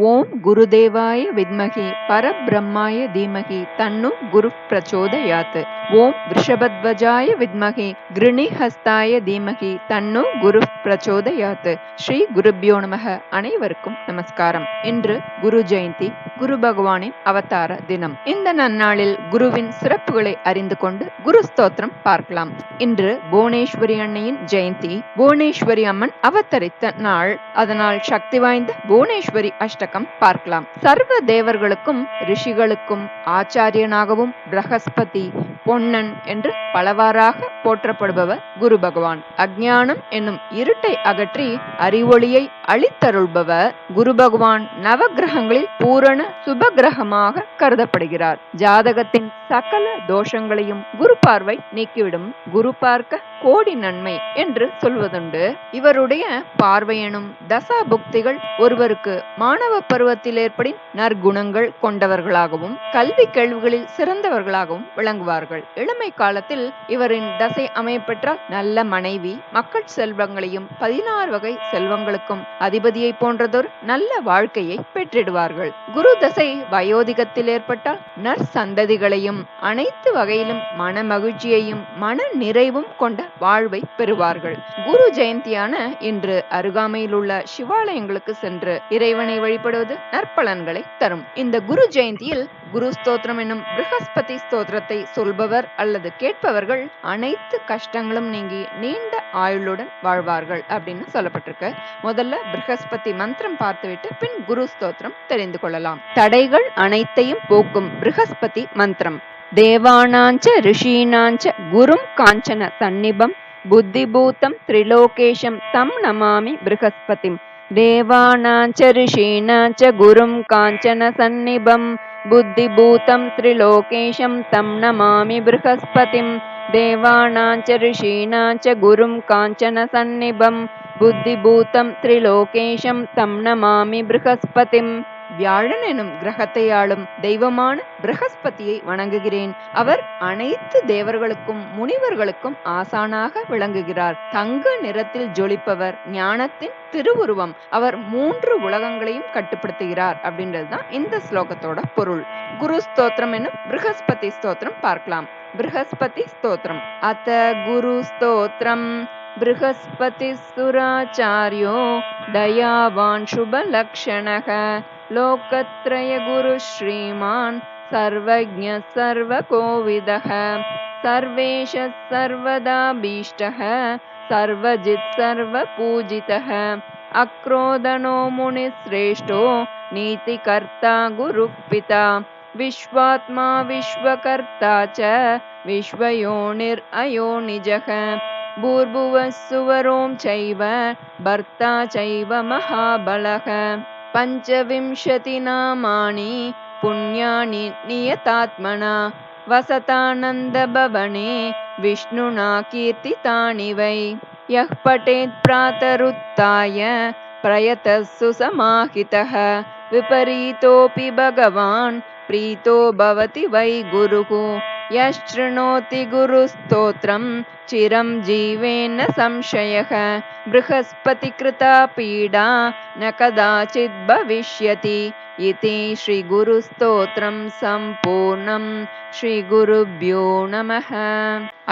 ஓம் குருதேவாய வித்மகி பரபிரம்மாய தீமகி தன்னு குரு பிரச்சோதயாத் ஓம் ரிஷபத்வஜாய வித்மகி கிருணிஹஸ்தாய தீமகி தன்னு குரு பிரச்சோதயாத் ஸ்ரீ குருபியோ நமக. அனைவருக்கும் நமஸ்காரம். இன்று குரு ஜெயந்தி குரு பகவானின் அவதார தினம். இந்த நன்னாளில் குருவின் சிறப்புகளை அறிந்து கொண்டு குரு ஸ்தோத்திரம் பார்க்கலாம். இன்று புவனேஸ்வரி அன்னையின் ஜெயந்தி. புவனேஸ்வரி அம்மன் அவதரித்த நாள். அதனால் சக்தி வாய்ந்த புவனேஸ்வரி அஷ்டகம் பார்க்கலாம். சர்வ தேவர்களுக்கும் ரிஷிகளுக்கும் ஆச்சாரியனாகவும் பிரகஸ்பதி பொன்னன் என்று பலவாறாக போற்றப்படுபவர் குரு பகவான். அஜானம் என்னும் இருட்டை அகற்றி அறிவொளியை அளித்தருள்பவர் குரு பகவான். நவகிரகங்களில் பூரண சுபகிரகமாக கருதப்படுகிறார். ஜாதகத்தின் சகல தோஷங்களையும் குரு பார்வை நீக்கிவிடும். குரு பார்க்க கோடி நன்மை என்று சொல்வதுண்டு. இவருடைய பார்வையனும் தசா புக்திகள் ஒருவருக்கு மாணவ பருவத்தில் ஏற்படி நற்குணங்கள் கொண்டவர்களாகவும் கல்வி கேள்விகளில் சிறந்தவர்களாகவும் விளங்குவார்கள். இளமை காலத்தில் இவரின் தசை அமைப்பெற்றால் நல்ல மனைவி மக்கள் செல்வங்களையும் பதினாறு வகை செல்வங்களுக்கும் அதிபதியை போன்றதொரு நல்ல வாழ்க்கையை பெற்றிடுவார்கள். குரு தசை வயோதிகத்தில் ஏற்பட்டால் நற்சந்ததிகளையும் அனைத்து வகையிலும் மன மகிழ்ச்சியையும் மன நிறைவும் கொண்ட வாழ்வை பெறுவார்கள். குரு ஜெயந்தியான இன்று அருகாமையில் உள்ள சிவாலயங்களுக்கு சென்று இறைவனை வழிபடுவது நற்பலன்களை தரும். இந்த குரு ஜெயந்தியில் குரு ஸ்தோத்திரம் என்னும் பிருகஸ்பதி ஸ்தோத்திரத்தை சொல்பவர் அல்லது கேட்பவர்கள் அனைத்து கஷ்டங்களும் நீங்கி நீண்ட ஆயுளுடன் வாழ்வார்கள் அப்படின்னு சொல்லப்பட்டிருக்கு. முதல்ல பிருகஸ்பதி மந்திரம் பார்த்துவிட்டு பின் குரு ஸ்தோத்திரம் தெரிந்து கொள்ளலாம். தடைகள் அனைத்தையும் போக்கும் பிருகஸ்பதி மந்திரம். देवानां ऋषीणाञ्च गुरुं काञ्चन सन्निभं बुद्धिभूतं त्रिलोकेशं तं नमामि बृहस्पतिं देवानां ऋषीणाञ्च गुरुं काञ्चन सन्निभं बुद्धिभूतं त्रिलोकेशं तं नमामि बृहस्पतिं देवानां ऋषीणाञ्च गुरुं काञ्चन सन्निभं बुद्धिभूतं त्रिलोकेशं तं नमामि बृहस्पतिम् வியாழன் எனும் கிரகத்தை ஆளும் தெய்வமான பிரகஸ்பதியை வணங்குகிறேன் அவர் அனைத்து தேவர்களுக்கும் முனிவர்களுக்கும் ஆசானாக விளங்குகிறார் தங்க நிறத்தில் ஜொலிப்பவர் ஞானத்தின் திருவுருவம் அவர் மூன்று உலகங்களையும் கட்டுப்படுத்துகிறார் அப்படின்றதுதான் இந்த ஸ்லோகத்தோட பொருள் குரு ஸ்தோத்திரம் என்னும் பிருகஸ்பதி ஸ்தோத்திரம் பார்க்கலாம் பிருகஸ்பதி ஸ்தோத்திரம் அத்த குரு ஸ்தோத்திரம் बृहस्पतिस्सुराचार्यो दयावान् शुभलक्षणः लोकत्रयगुरुः श्रीमान् सर्वज्ञः सर्वकोविदः सर्वेशः सर्वदाभीष्टः सर्वजित् सर्वपूजितः अक्रोदनो मुनिश्रेष्ठो नीतिकर्ता गुरुः पिता विश्वात्मा विश्वकर्ता च विश्वयोनिरयोनिजः भूर्भुवः सुवरों चैव भर्ता चैव महाबलः पञ्चविंशतिनामानि पुण्यानि नियतात्मना वसतानन्दभवने विष्णुना कीर्तितानि वै। यः पठेत् प्रातरुत्थाय प्रयतः सुसमाहितः। विपरीतोऽपि भगवान् प्रीतो भवति वै गुरुः। यशृणोति गुरुस्तोत्रं चिरं जीवेन संशयः। बृहस्पतिकृता पीडा न कदाचिद् भविष्यति। इति श्रीगुरुस्तोत्रं सम्पूर्णम् ஸ்ரீ குருபியோ நமக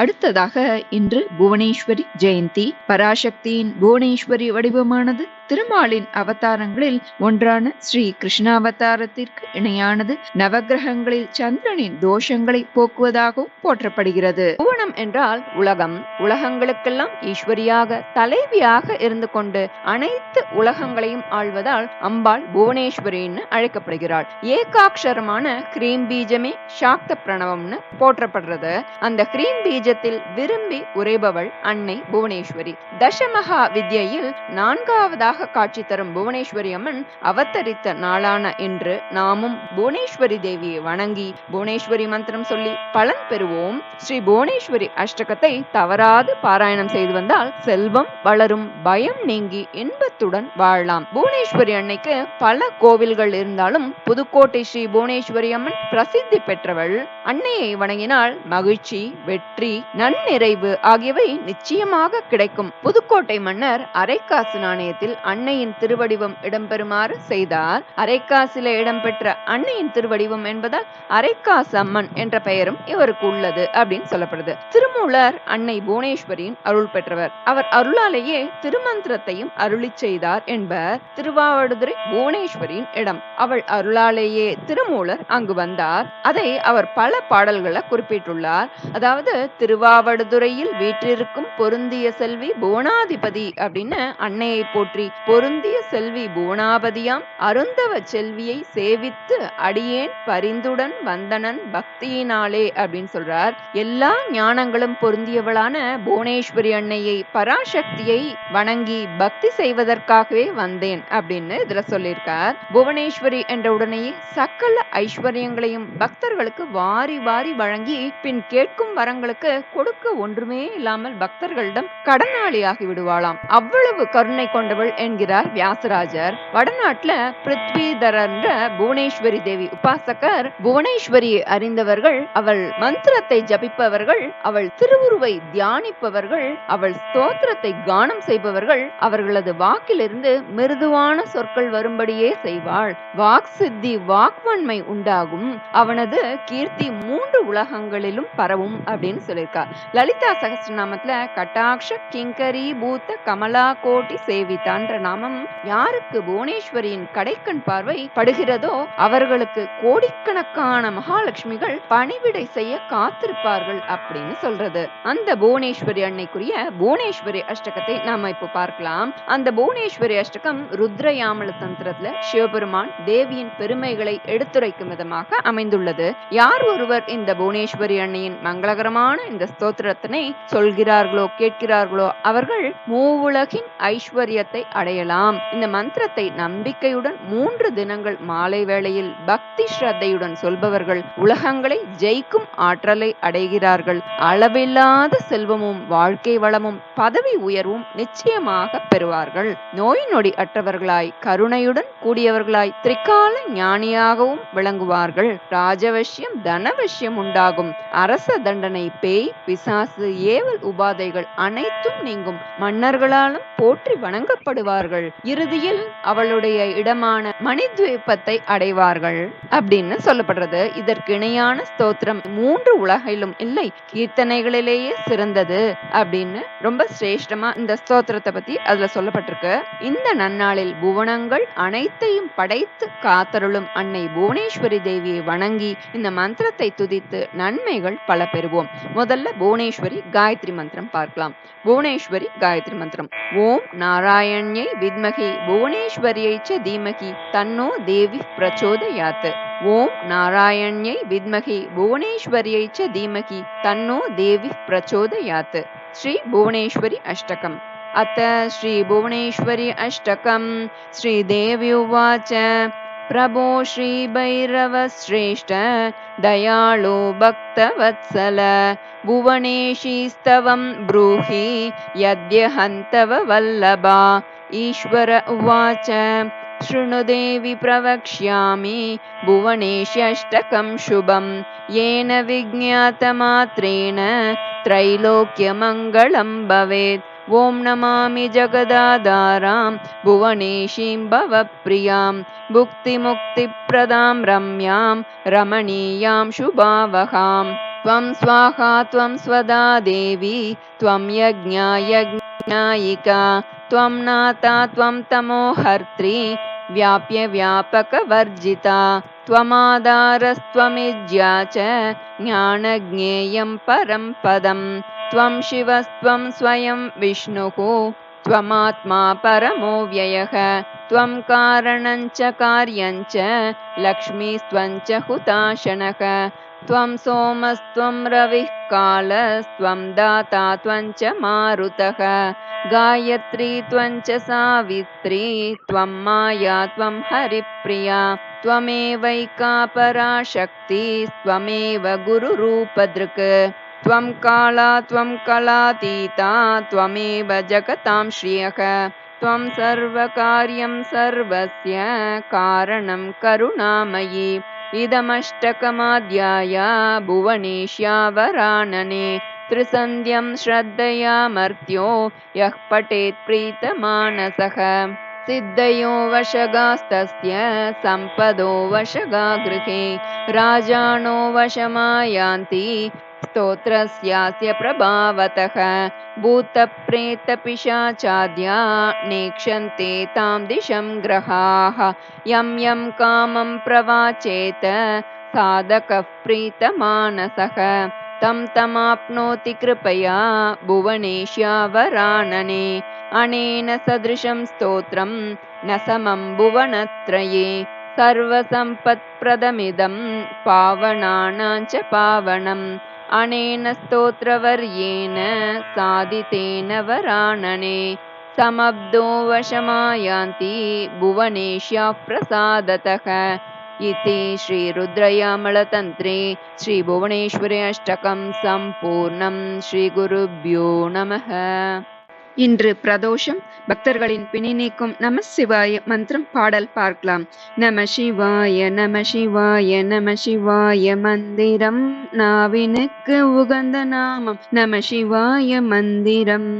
அடுத்ததாக இன்று புவனேஸ்வரி ஜெயந்தி. பராசக்தியின் புவனேஸ்வரி வடிவமானது திருமாலின் அவதாரங்களில் ஒன்றான ஸ்ரீ கிருஷ்ணாவதாரத்திற்கு இணையானது நவகிரகங்களில் சந்திரனின் தோஷங்களை போக்குவதாகவும் போற்றப்படுகிறது. புவனம் என்றால் உலகம். உலகங்களுக்கெல்லாம் ஈஸ்வரியாக தலைவியாக இருந்து கொண்டு அனைத்து உலகங்களையும் ஆள்வதால் அம்பாள் புவனேஸ்வரின்னு அழைக்கப்படுகிறாள். ஏகாட்சரமான கிரீம் பீஜமே சாக்த பிரணவம்னு போற்றப்படுறது. அந்த கிரீம் பீஜத்தில் விரும்பி உரைபவள் அன்னை புவனேஸ்வரி. தசமகா வித்யையில் நான்காவதாக காட்சி தரும் புவனேஸ்வரி அம்மன் அவதரித்த நாளான இன்று நாமும் புவனேஸ்வரி தேவியை வணங்கி புவனேஸ்வரி மந்திரம் சொல்லி பலன் பெறுவோம். ஸ்ரீ புவனேஸ்வரி அஷ்டகத்தை தவறாது பாராயணம் செய்து வந்தால் செல்வம் வளரும் பயம் நீங்கி இன்பத்துடன் வாழலாம். புவனேஸ்வரி அன்னைக்கு பல கோவில்கள் இருந்தாலும் புதுக்கோட்டை ஸ்ரீ புவனேஸ்வரி அம்மன் பிரசித்தி பெற்றவள். அன்னையை வணங்கினால் மகிழ்ச்சி வெற்றி நன்னிறைவு ஆகியவை நிச்சயமாக கிடைக்கும். புதுக்கோட்டை மன்னர் அரைக்காசு நாணயத்தில் அன்னையின் திருவடிவம் இடம்பெறுமாறு செய்தார். அரைக்காசில இடம்பெற்ற அன்னையின் திருவடிவம் என்பதால் அரைக்காசு அம்மன் என்ற பெயரும் இவருக்கு உள்ளது அப்படின்னு சொல்லப்படுது. திருமூலர் அன்னை புவனேஸ்வரியின் அருள் பெற்றவர். அவர் அருளாலேயே திருமந்திரத்தையும் அருளி செய்தார் என்பர். திருவாவடுதுறை புவனேஸ்வரியின் இடம். அவள் அருளாலேயே திருமூலர் அங்கு வந்தார். அதை அவர் பல பல பாடல்களை குறிப்பிட்டுள்ளார். அதாவது திருவாவடுதுறையில் வீற்றிருக்கும் பொருந்திய செல்வி புவனாதிபதி அப்படின்னு அன்னையை போற்றி பொருந்திய செல்வி புவனாபதியாம் அருந்தவ செல்வியை சேவித்து அடியேன் பரிந்துடன் வந்தனன் பக்தியினாலே அப்படின்னு சொல்றார். எல்லா ஞானங்களும் பொருந்தியவளான புவனேஸ்வரி அன்னையை பராசக்தியை வணங்கி பக்தி செய்வதற்காகவே வந்தேன் அப்படின்னு இதுல சொல்லியிருக்கார். புவனேஸ்வரி என்ற உடனேயே சகல ஐஸ்வர்யங்களையும் பக்தர்களுக்கு வாரி வாரி வாரி வழங்கி பின் கேட்கும் வரங்களுக்கு கொடுக்க ஒன்றுமே இல்லாமல் பக்தர்களிடம் கடனாளியாகி விடுவாளாம். அவ்வளவு கருணை கொண்டவள் என்கிறார் வியாசராஜர். வடநாட்டுல பிருத்விதர் என்ற புவனேஸ்வரி தேவி உபாசகர் புவனேஸ்வரியை அறிந்தவர்கள் அவள் மந்திரத்தை ஜபிப்பவர்கள் அவள் திருவுருவை தியானிப்பவர்கள் அவள் ஸ்தோத்திரத்தை கானம் செய்பவர்கள் அவர்களது வாக்கிலிருந்து மிருதுவான சொற்கள் வரும்படியே செய்வாள். வாக் சித்தி வாக்வன்மை உண்டாகும். அவனது கீர்த்தி மூன்று உலகங்களிலும் பரவும் அப்படின்னு சொல்லியிருக்கா. லலிதா சகசிரநாமத்துல கட்டாட்ச கிங்கரி பூத்த கமலா கோட்டி சேவிதான்ற நாமம் யாருக்கு புவனேஸ்வரியின் கடைக்கண் பார்வை படுகிறதோ அவர்களுக்கு கோடிக்கணக்கான மகாலட்சுமிகள் பணிவிடை செய்ய காத்திருப்பார்கள் அப்படின்னு சொல்றது. அந்த புவனேஸ்வரி அன்னைக்குரிய புவனேஸ்வரி அஷ்டகத்தை நாம இப்போ பார்க்கலாம். அந்த புவனேஸ்வரி அஷ்டகம் ருத்ரயாமல தந்திரத்துல சிவபெருமான் தேவியின் பெருமைகளை எடுத்துரைக்கும் விதமாக அமைந்துள்ளது. யார் ஒருவர் இந்த புவனேஸ்வரி அன்னையின் மங்களகரமான இந்த ஸ்தோத்திரத்தினை சொல்கிறார்களோ கேட்கிறார்களோ அவர்கள் மூவுலகின் ஐஸ்வர்யத்தை அடையலாம். இந்த மந்திரத்தை நம்பிக்கையுடன் மூன்று தினங்கள் மாலை வேளையில் பக்தி ஸ்ரத்தையுடன் சொல்பவர்கள் உலகங்களை ஜெயிக்கும் ஆற்றலை அடைகிறார்கள். அளவில்லாத செல்வமும் வாழ்க்கை வளமும் பதவி உயர்வும் நிச்சயமாக பெறுவார்கள். நோய் நொடி அற்றவர்களாய் கருணையுடன் கூடியவர்களாய் திரிகால ஞானியாகவும் விளங்குவார்கள். ராஜவசியம் தன அனவசியம் உண்டாகும் அரச தண்டனை பேய் பிசாசு ஏவல் உபாதைகள் அனைத்தும் நீங்கும். மன்னர்களாலும் போற்றி வணங்கப்படுவார்கள். இறுதியில் அவளுடைய இடமான மணித்வீபத்தை அடைவார்கள். அப்படின்னு சொல்லப்படுறது. இதற்கு இணையான ஸ்தோத்திரம் மூன்று உலகிலும் இல்லை. கீர்த்தனைகளிலேயே சிறந்தது அப்படின்னு ரொம்ப சிரேஷ்டமா இந்த ஸ்தோத்திரத்தை பத்தி அதுல சொல்லப்பட்டிருக்கு. இந்த நன்னாளில் புவனங்கள் அனைத்தையும் படைத்து காத்தருளும் அன்னை புவனேஸ்வரி தேவியை வணங்கி இந்த மந்திரத்தை துதித்து நன்மைகள் பல பெறுவோம் முதல்ல புவனேஸ்வரி காயத்ரி மந்திரம் பார்க்கலாம் புவனேஸ்வரி காயத்ரி மந்திரம் ஓம் நாராயண்யை வித்மகி புவனேஸ்வரியை ச தீமகி தன்னோ தேவி பிரச்சோதயாத் ஓம் நாராயண்யை வித்மகி புவனேஸ்வரியை ச தீமகி தன்னோ தேவி பிரச்சோதயாத் ஸ்ரீ புவனேஸ்வரி அஷ்டகம் अथ श्रीभुवनेश्वरि अष्टकं श्रीदेवी उवाच प्रभो श्रीभैरवश्रेष्ठ दयाळु भक्तवत्सल। भुवनेशीस्तवं ब्रूहि यद्यहन्तव वल्लभा ईश्वर उवाच शृणुदेवि प्रवक्ष्यामि भुवनेश्यष्टकं शुभं। येन विज्ञातमात्रेण त्रैलोक्यमङ्गलं भवेत् ॐ नमामि जगदाधारां भुवनेशीं भवप्रियां भुक्तिमुक्तिप्रदां रम्यां रमणीयां शुभावहां। त्वं स्वाहा त्वं स्वदा देवी त्वं यज्ञा यज्ञायिका त्वं नाता त्वं तमोहर्त्री व्याप्य व्यापकवर्जिता त्वमाधारस्त्वमिज्या च ज्ञानज्ञेयं परं पदम् त्वं शिवस्त्वं स्वयं विष्णुः त्वमात्मा परमो व्ययः त्वं कारणञ्च कार्यञ्च लक्ष्मीस्त्वं च हुताशनः त्वं सोमस्त्वं रविः कालस्त्वं दाता त्वं च मारुतः गायत्री त्वं च सावित्री त्वं माया त्वं हरिप्रिया त्वमेवैका पराशक्तिस्त्वमेव गुरुरूपदृक् त्वं काला त्वं कलातीता त्वमेव जगतां श्रियः। त्वं सर्वकार्यं सर्वस्य कारणं करुणामयि। इदमष्टकमाध्याय भुवनेश्यावरानने त्रिसन्ध्यं श्रद्धया मर्त्यो यः पठेत् प्रीतमानसः। सिद्धयो वशगास्तस्य सम्पदो वशगा गृहे राजानो वशमायान्ति स्तोत्रस्यास्य प्रभावतः भूतप्रेतपिशाचाद्या नेक्षन्ते तां दिशं ग्रहाः। यं यं कामं प्रवाचेत साधकः प्रीतमानसः। तं तमाप्नोति कृपया भुवनेश्यावरानने अनेन सदृशं स्तोत्रं न समं भुवनत्रये। सर्वसम्पत्प्रदमिदं पावनानां च पावनम् अनेन स्तोत्रवर्येण साधितेन वरानने समब्दो वशमायान्ति भुवनेश्याः प्रसादतः। इति श्रीरुद्रयामलतन्त्रे श्रीभुवनेश्वरे अष्टकं सम्पूर्णं श्रीगुरुभ्यो நமः இன்று பிரதோஷம். பக்தர்களின் பிணி நீக்கும் நம சிவாய மந்திரம் பாடல் பார்க்கலாம். நம சிவாய நம சிவாய நம சிவாய மந்திரம். நாவினுக்கு உகந்த நாமம் நம சிவாய மந்திரம்.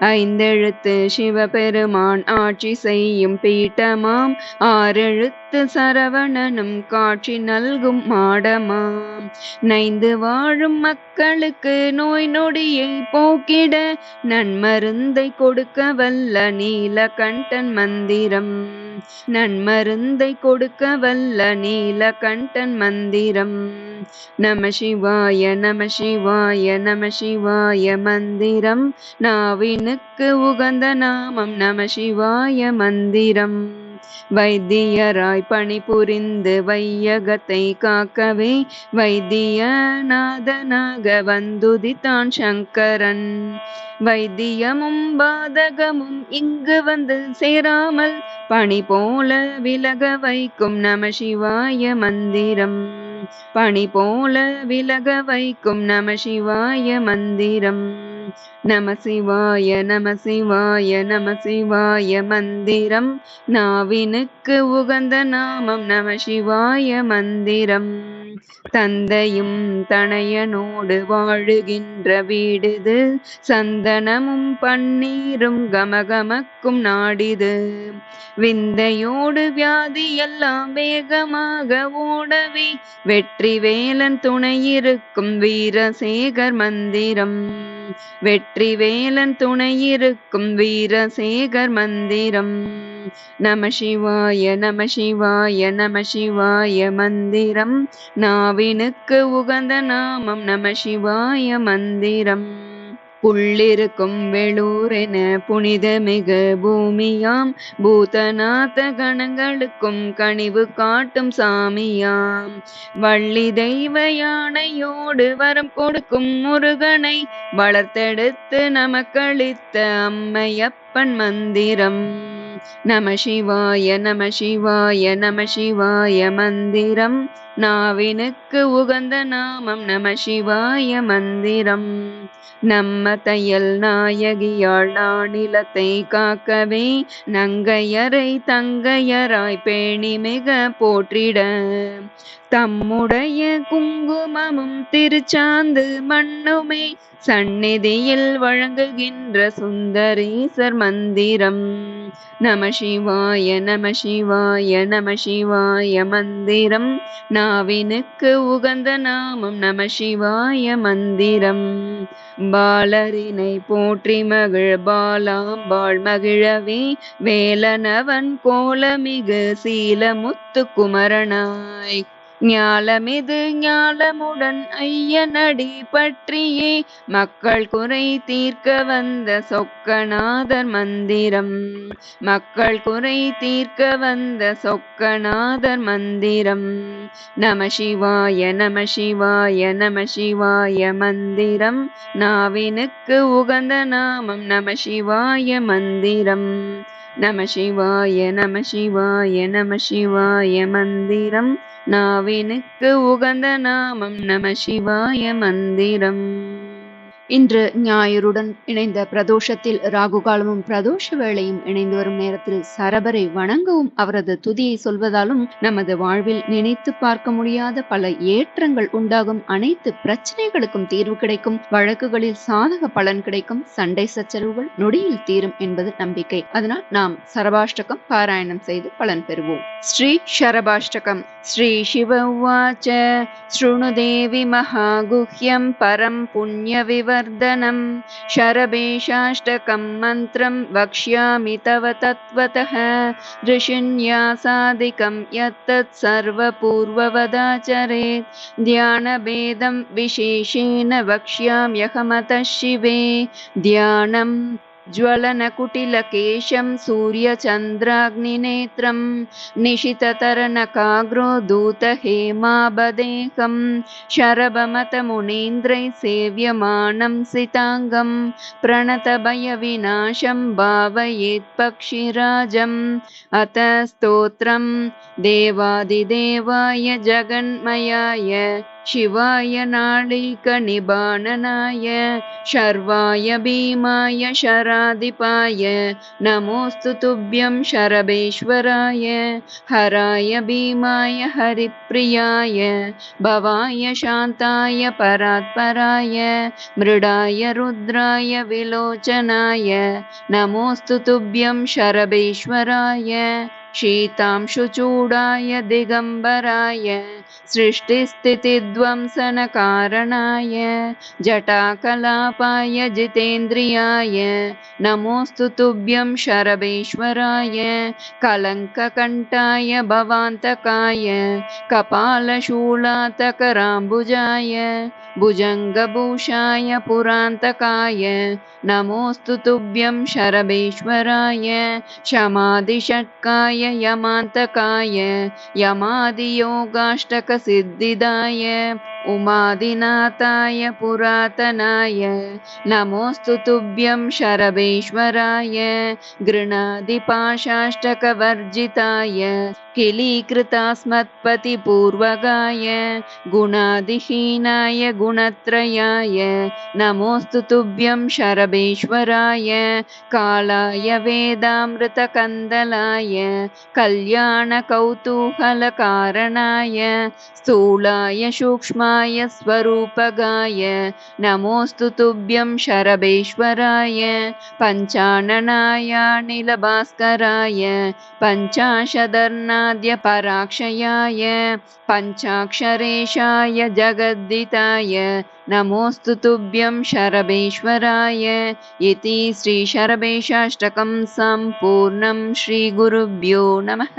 ஐந்தெழுத்து சிவபெருமான் ஆட்சி செய்யும் பீட்டமாம். ஆறெழுத்து சரவணனும் காட்சி நல்கும் மாடமாம். நைந்து வாழும் மக்களுக்கு நோய் நொடியை போக்கிட நன்மருந்தை கொடுக்க வல்ல நீலகண்டன் மந்திரம். நன்மருந்தை கொடுக்க வல்ல நீலகண்டன் மந்திரம். நம சிவாய நம சிவாய நம சிவாய மந்திரம். நாவினுக்கு உகந்த நாமம் நம சிவாய மந்திரம். வைத்தியராய் பணிபுரிந்து வையகத்தை காக்கவே வைத்தியநாதனாக வந்துதித்தான் சங்கரன். வைத்தியமும் பாதகமும் இங்கு வந்து சேராமல் பணி போல விலக வைக்கும் நம சிவாய மந்திரம். பணி போல விலக வைக்கும் நம சிவாய மந்திரம். நம சிவாய நம சிவாய நம சிவாய மந்திரம். நாவினுக்கு உகந்த நாமம் நம சிவாய மந்திரம். தந்தையும் தனையனோடு வாழுகின்ற வீடுது. சந்தனமும் பன்னீரும் கமகமக்கும் நாடிது. விந்தையோடு வியாதி எல்லாம் வேகமாக ஓடவே. வெற்றி வேலன் துணையிருக்கும் வீரசேகர் மந்திரம். வெற்றி வேலன் துணையிருக்கும் வீரசேகர் மந்திரம். நம சிவாய நம சிவாய நம சிவாய மந்திரம். நாவினுக்கு உகந்த நாமம் நம சிவாய மந்திரம். புள்ளிருக்கும் வெளூரென புனிதமிகு பூமியாம். பூதநாத கணங்களுக்கும் கனிவு காட்டும் சாமியாம். வள்ளி தெய்வ யானையோடு வரம் கொடுக்கும் முருகனை வளர்த்தெடுத்து நமக்களித்த அம்மையப்பன் மந்திரம். நம சிவாய நம சிவாய நம சிவாய மந்திரம். நாவினுக்கு உகந்த நாமம் நம சிவாய மந்திரம். நம்ம தையல் நாயகியாள் நானிலத்தை காக்கவே நங்கையரை தங்கையராய் பேணி மிக போற்றிட. தம்முடைய குங்குமமும் திருச்சாந்து மண்ணுமே சந்நிதியில் வழங்குகின்ற சுந்தரேசர் மந்திரம். நம சிவாய நம சிவாய நம சிவாய மந்திரம். நாவினுக்கு உகந்த நாமம் நம சிவாய மந்திரம். பாலரினை போற்றி மகிழ் பாலாம்பாள் மகிழவே. வேலனவன் கோலமிகு சீலமுத்து குமரனாய். ஞாலமிது ஞாலமுடன் ஐயனடி பற்றியே மக்கள் குறை தீர்க்க வந்த சொக்கநாதர் மந்திரம். மக்கள் குறை தீர்க்க வந்த சொக்கநாதர் மந்திரம். நம சிவாய நம சிவாய நம சிவாய மந்திரம். நாவினுக்கு உகந்த நாமம் நம சிவாய மந்திரம். நம சிவாய நம சிவாய நம சிவாய மந்திரம். நாவினுக்கு உகந்த நாமம் நம சிவாய மந்திரம். இன்று ஞாயிறுடன் இணைந்த பிரதோஷத்தில் ராகுகாலமும் பிரதோஷ வேளையும் இணைந்து வரும் நேரத்தில் சரபரை வணங்கவும் அவரது துதியை சொல்வதாலும் நமது வாழ்வில் நினைத்து பார்க்க முடியாத பல ஏற்றங்கள் உண்டாகும். அனைத்து பிரச்சனைகளுக்கும் தீர்வு கிடைக்கும். வழக்குகளில் சாதக பலன் கிடைக்கும். சண்டை சச்சரவுகள் நொடியில் தீரும் என்பது நம்பிக்கை. அதனால் நாம் சரபாஷ்டகம் பாராயணம் செய்து பலன் பெறுவோம். ஸ்ரீ சரபாஷ்டகம். ஸ்ரீ சிவ உவாச்ச ஸ்ருணு தேவி மகாகுஹ்யம் பரம் புண்ணிய விவர शरभेशाष्टकं मन्त्रं वक्ष्यामि तव तत्त्वतः। ऋषिन्यासादिकं यत्तत् सर्वपूर्ववदाचरेत् ध्यानभेदं विशेषेण वक्ष्याम्यहमतः शिवे। ध्यानम् ज्वलनकुटिलकेशं सूर्यचन्द्राग्निनेत्रं निशिततरणकाग्रो दूतहेमाबदेकं शरभमतमुनीन्द्रैः सेव्यमानं सिताङ्गं प्रणतभयविनाशं भावयेत्पक्षिराजम् अत स्तोत्रं देवादिदेवाय जगन्मयाय शिवाय नाळिकनिबाणनाय शर्वाय भीमाय शराधिपाय नमोऽस्तु तुभ्यं शरभेश्वराय हराय भीमाय हरिप्रियाय भवाय शान्ताय परात्पराय मृडाय रुद्राय विलोचनाय नमोऽस्तु तुभ्यं शरभेश्वराय शीतांशुचूडाय दिगम्बराय सृष्टिस्थितिध्वंसनकारणाय जटाकलापाय जितेन्द्रियाय नमोऽस्तु तुभ्यं शरभेश्वराय कलङ्ककण्ठाय भवान्तकाय कपालशूलातकराम्बुजाय भुजङ्गभूषाय पुरान्तकाय नमोऽस्तु तुभ्यं शरभेश्वराय शमादिषट्काय यमान्तकाय சித்திதாய उमादिनाथाय पुरातनाय। नमोऽस्तु तुभ्यं शरभेश्वराय। गृणादिपाशाष्टकवर्जिताय। किलीकृतास्मत्पतिपूर्वगाय। गुणादिहीनाय गुणत्रयाय। नमोऽस्तु तुभ्यं शरभेश्वराय। कालाय वेदामृतकन्दलाय। कल्याणकौतूहलकारणाय। स्थूलाय सूक्ष्माय स्वरूपगाय। नमोऽस्तु तुभ्यं शरभेश्वराय। पञ्चाननायानिलभास्कराय। पञ्चाशदर्नाद्यपराक्षयाय। पञ्चाक्षरेशाय जगद्दिताय नमोऽस्तु तुभ्यं शरभेश्वराय। इति श्रीशरभेशाष्टकं सम्पूर्णं श्रीगुरुभ्यो नमः